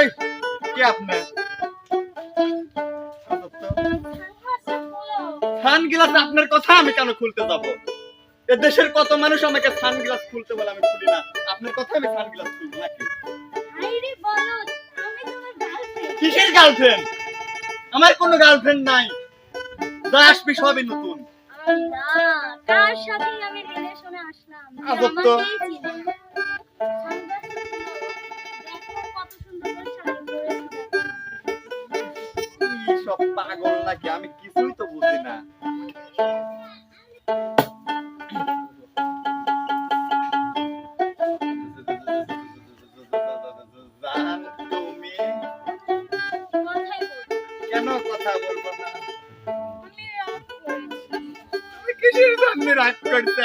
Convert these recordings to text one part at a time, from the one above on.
এই কে আপনি সানগ্লাস আপনার কথা আমি কেন খুলতে যাব? এ দেশের কত মানুষ আমাকে সানগ্লাস খুলতে বলে আমি খুলি না। আপনার কথা আমি সানগ্লাস খুলবো নাকি? কিসের গার্লফ্রেন্ড আমার কোনো গার্লফ্রেন্ড নাই। যা আসবি সবই নতুন। আল্লাহ কার সাথে আমি রিলেশনে আসলাম তো। না। শাড়ি পরেছি। কি সব পাগল নাকি আমি কিছুই তো বুঝি না কিসের জন্য রাগ করছি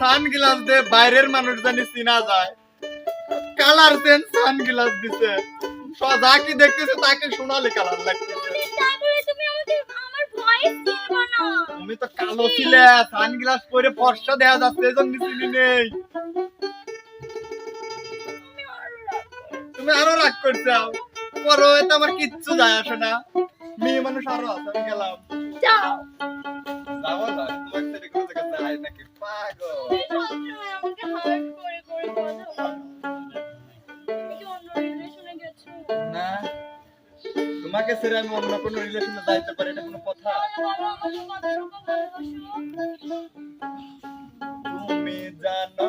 সান গ্লাস বাইরের মানুষ জানি চিনা যায়। কালার দেন সান গ্লাস দিছে। যা কি দেখতেছে তাকে সোনালি কালার লাগতেছে। তুমি তো কালো ছিলে, সান গ্লাস পরে ফর্সা দেখা যাচ্ছে, এজন্য চিনি নেই। তুমি আরও রাগ করতে এতে আমার কিচ্ছু যায় আসে না মেয়ে মানুষ আরও আছে আমি গেলাম যাও। না তোমার ছেলে কোনো জায়গায় যায় নাকি পাগল? না তোমাকে ছেড়ে আমি অন্য কোনো রিলেশনে যাইতে পারি এটা কোনো কথা? তুমি জানো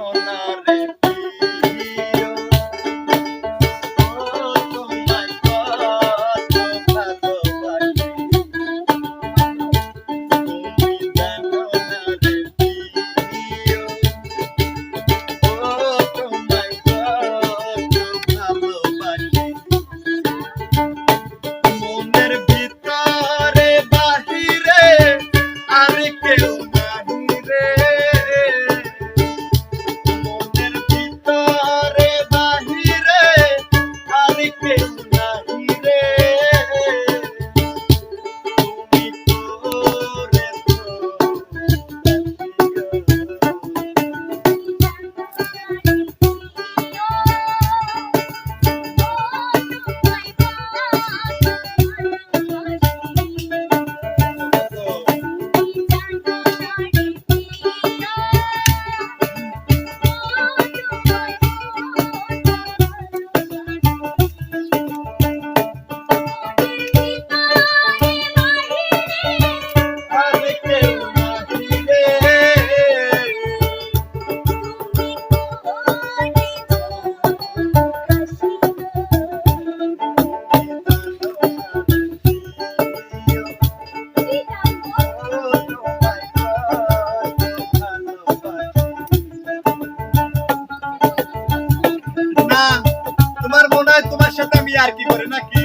তোমার মনে হয় তোমার সাথে আমি আর কি করে নাকি?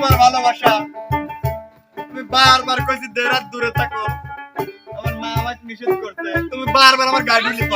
তোমার ভালোবাসা। তুমি বারবার কইছি দেড় দূরে থাকো। আমার মা আমাকে নিষেধ করতে তুমি বারবার আমার গাড়ি নিয়ে